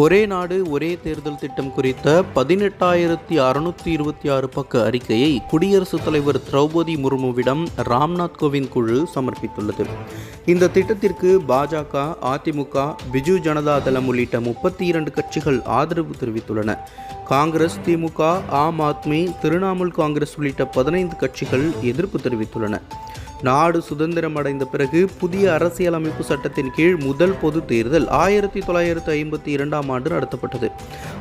ஒரே நாடு ஒரே தேர்தல் திட்டம் குறித்த பதினெட்டாயிரத்தி அறுநூத்தி இருபத்தி ஆறு பக்க அறிக்கையை குடியரசுத் தலைவர் திரௌபதி முர்முவிடம் ராம்நாத் கோவிந்த் குழு சமர்ப்பித்துள்ளது. இந்த திட்டத்திற்கு பாஜக அதிமுக பிஜு ஜனதா தளம் உள்ளிட்ட முப்பத்தி இரண்டு கட்சிகள் ஆதரவு தெரிவித்துள்ளன. காங்கிரஸ் திமுக ஆம் ஆத்மி திரிணாமுல் காங்கிரஸ் உள்ளிட்ட பதினைந்து கட்சிகள் எதிர்ப்பு தெரிவித்துள்ளன. நாடு சுதந்திரம் அடைந்த பிறகு புதிய அரசியலமைப்பு சட்டத்தின் கீழ் முதல் பொது தேர்தல் ஆயிரத்தி தொள்ளாயிரத்தி ஐம்பத்தி இரண்டாம் ஆண்டு நடத்தப்பட்டது.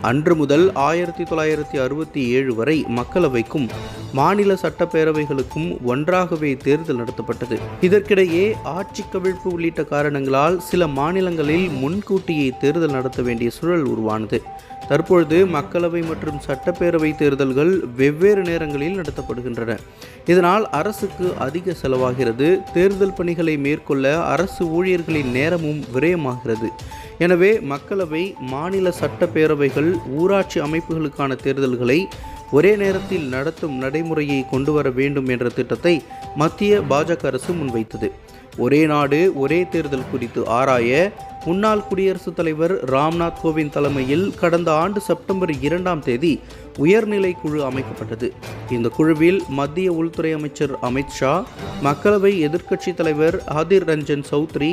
அன்று முதல் ஆயிரத்தி தொள்ளாயிரத்தி அறுபத்தி ஏழு வரை மக்களவைக்கும் மாநில சட்டப்பேரவைகளுக்கும் ஒன்றாகவே தேர்தல் நடத்தப்பட்டது. இதற்கிடையே ஆட்சி கவிழ்ப்பு உள்ளிட்ட காரணங்களால் சில மாநிலங்களில் முன்கூட்டியே தேர்தல் நடத்த வேண்டிய சூழல் உருவானது. தற்பொழுது மக்களவை மற்றும் சட்டப்பேரவை தேர்தல்கள் வெவ்வேறு நேரங்களில் நடத்தப்படுகின்றன. இதனால் அரசுக்கு அதிக செலவாகிறது. தேர்தல் பணிகளை மேற்கொள்ள அரசு ஊழியர்களின் நேரமும் விரயமாகிறது. எனவே மக்களவை மாநில சட்டப்பேரவைகள் ஊராட்சி அமைப்புகளுக்கான தேர்தல்களை ஒரே நேரத்தில் நடத்தும் நடைமுறையை கொண்டு வர வேண்டும் என்ற திட்டத்தை மத்திய பாஜக அரசு முன்வைத்தது. ஒரே நாடு ஒரே தேர்தல் குறித்து ஆராய முன்னாள் குடியரசுத் தலைவர் ராம்நாத் கோவிந்த் தலைமையில் கடந்த ஆண்டு செப்டம்பர் இரண்டாம் தேதி உயர்நிலை குழு அமைக்கப்பட்டது. இந்த குழுவில் மத்திய உள்துறை அமைச்சர் அமித்ஷா மக்களவை எதிர்க்கட்சித் தலைவர் ஆதிர் ரஞ்சன் சௌத்ரி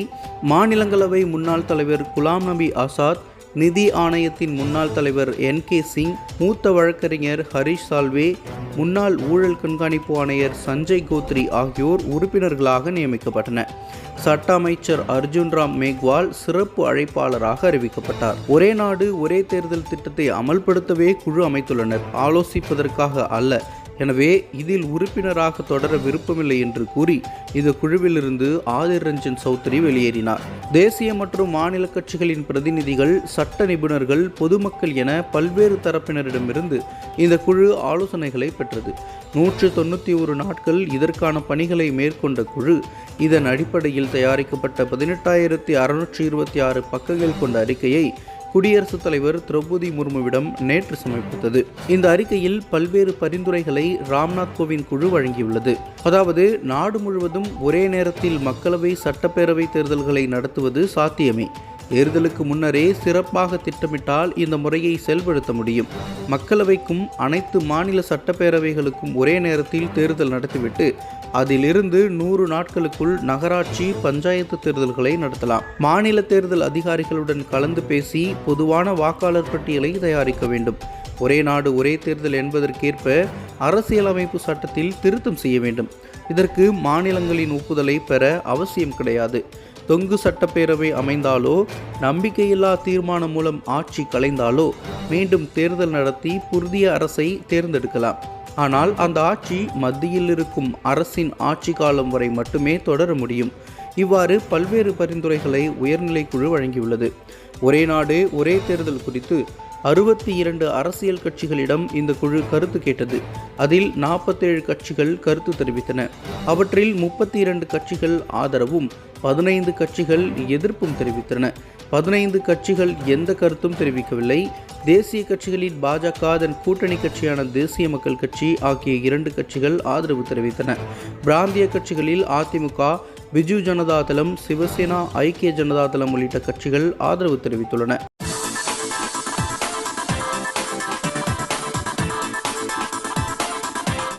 மாநிலங்களவை முன்னாள் தலைவர் குலாம் நபி ஆசாத் நிதி ஆணையத்தின் முன்னாள் தலைவர் என் கே சிங் மூத்த வழக்கறிஞர் ஹரிஷ் சால்வே முன்னாள் ஊழல் கண்காணிப்பு ஆணையர் சஞ்சய் கோத்ரி ஆகியோர் உறுப்பினர்களாக நியமிக்கப்பட்டனர். சட்ட அமைச்சர் அர்ஜுன் ராம் மேக்வால் சிறப்பு அழைப்பாளராக அறிவிக்கப்பட்டார். ஒரே நாடு ஒரே தேர்தல் திட்டத்தை அமல்படுத்தவே குழு அமைத்துள்ளனர். ஆலோசிப்பதற்காக அல்ல எனவே இதில் உறுப்பினராக தொடர விருப்பமில்லை என்று கூறி இந்த குழுவிலிருந்து ஆதிர் ரஞ்சன் சௌத்ரி வெளியேறினார். தேசிய மற்றும் மாநில கட்சிகளின் பிரதிநிதிகள் சட்ட நிபுணர்கள் பொதுமக்கள் என பல்வேறு தரப்பினரிடமிருந்து இந்த குழு ஆலோசனைகளை பெற்றது. நூற்று தொண்ணூற்றி ஒரு நாட்கள் இதற்கான பணிகளை மேற்கொண்ட குழு இதன் அடிப்படையில் தயாரிக்கப்பட்ட பதினெட்டாயிரத்தி அறுநூற்றி இருபத்தி ஆறு பக்கங்கள் கொண்ட அறிக்கையை குடியரசுத் தலைவர் திரௌபதி முர்முவிடம் நேற்று சமர்ப்பித்தது. இந்த அறிக்கையில் பல்வேறு பரிந்துரைகளை ராம்நாத் கோவிந்த் குழு வழங்கியுள்ளது. அதாவது நாடு முழுவதும் ஒரே நேரத்தில் மக்களவை சட்டப்பேரவை தேர்தல்களை நடத்துவது சாத்தியமே. தேர்தலுக்கு முன்னரே சிறப்பாக திட்டமிட்டால் இந்த முறையை செயல்படுத்த முடியும். மக்களவைக்கும் அனைத்து மாநில சட்டப்பேரவைகளுக்கும் ஒரே நேரத்தில் தேர்தல் நடத்திவிட்டு அதிலிருந்து நூறு நாட்களுக்குள் நகராட்சி பஞ்சாயத்து தேர்தல்களை நடத்தலாம். மாநில தேர்தல் அதிகாரிகளுடன் கலந்து பேசி பொதுவான வாக்காளர் பட்டியலை தயாரிக்க வேண்டும். ஒரே நாடு ஒரே தேர்தல் என்பதற்கேற்ப அரசியலமைப்பு சட்டத்தில் திருத்தம் செய்ய வேண்டும். இதற்கு மாநிலங்களின் ஒப்புதலை பெற அவசியம் கிடையாது. தொங்கு சட்டப்பேரவை அமைந்தாலோ நம்பிக்கையில்லா தீர்மானம் மூலம் ஆட்சி கலைந்தாலோ மீண்டும் தேர்தல் நடத்தி புதிய அரசை தேர்ந்தெடுக்கலாம். ஆனால் அந்த ஆட்சி மத்தியில் இருக்கும் அரசின் ஆட்சி காலம் வரை மட்டுமே தொடர முடியும். இவ்வாறு பல்வேறு பரிந்துரைகளை உயர்நிலை குழு வழங்கியுள்ளது. ஒரே நாடு ஒரே தேர்தல் குறித்து அறுபத்தி இரண்டு அரசியல் கட்சிகளிடம் இந்த குழு கருத்து கேட்டது. அதில் நாற்பத்தேழு கட்சிகள் கருத்து தெரிவித்தன. அவற்றில் முப்பத்தி இரண்டு கட்சிகள் ஆதரவும் பதினைந்து கட்சிகள் எதிர்ப்பும் தெரிவித்தன. பதினைந்து கட்சிகள் எந்த கருத்தும் தெரிவிக்கவில்லை. தேசிய கட்சிகளின் பாஜக அதன் கூட்டணி கட்சியான தேசிய மக்கள் கட்சி ஆகிய இரண்டு கட்சிகள் ஆதரவு தெரிவித்தன. பிராந்திய கட்சிகளில் அதிமுக பிஜு ஜனதா தளம் சிவசேனா ஐக்கிய ஜனதா தளம் உள்ளிட்ட கட்சிகள் ஆதரவு தெரிவித்துள்ளன.